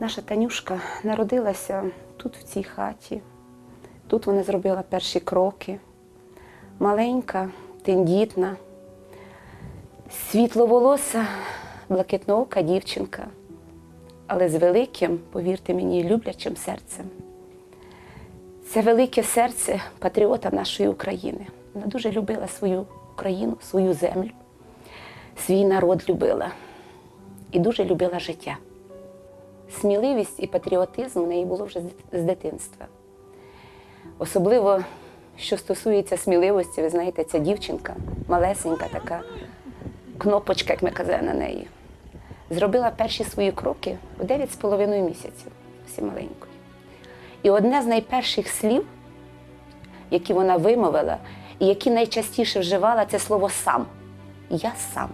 Наша Танюшка народилася тут, в цій хаті. Тут вона зробила перші кроки. Маленька, тендітна, світловолоса, блакитноока дівчинка, але з великим, повірте мені, люблячим серцем. Це велике серце патріота нашої України. Вона дуже любила свою Україну, свою землю, свій народ любила і дуже любила життя. Сміливість і патріотизм у неї було вже з- дитинства. Особливо, що стосується сміливості, ви знаєте, ця дівчинка, малесенька така кнопочка, як ми казали на неї, зробила перші свої кроки у 9,5 місяців, всі маленькою. І одне з найперших слів, які вона вимовила, і які найчастіше вживала, це слово сам. Я сам.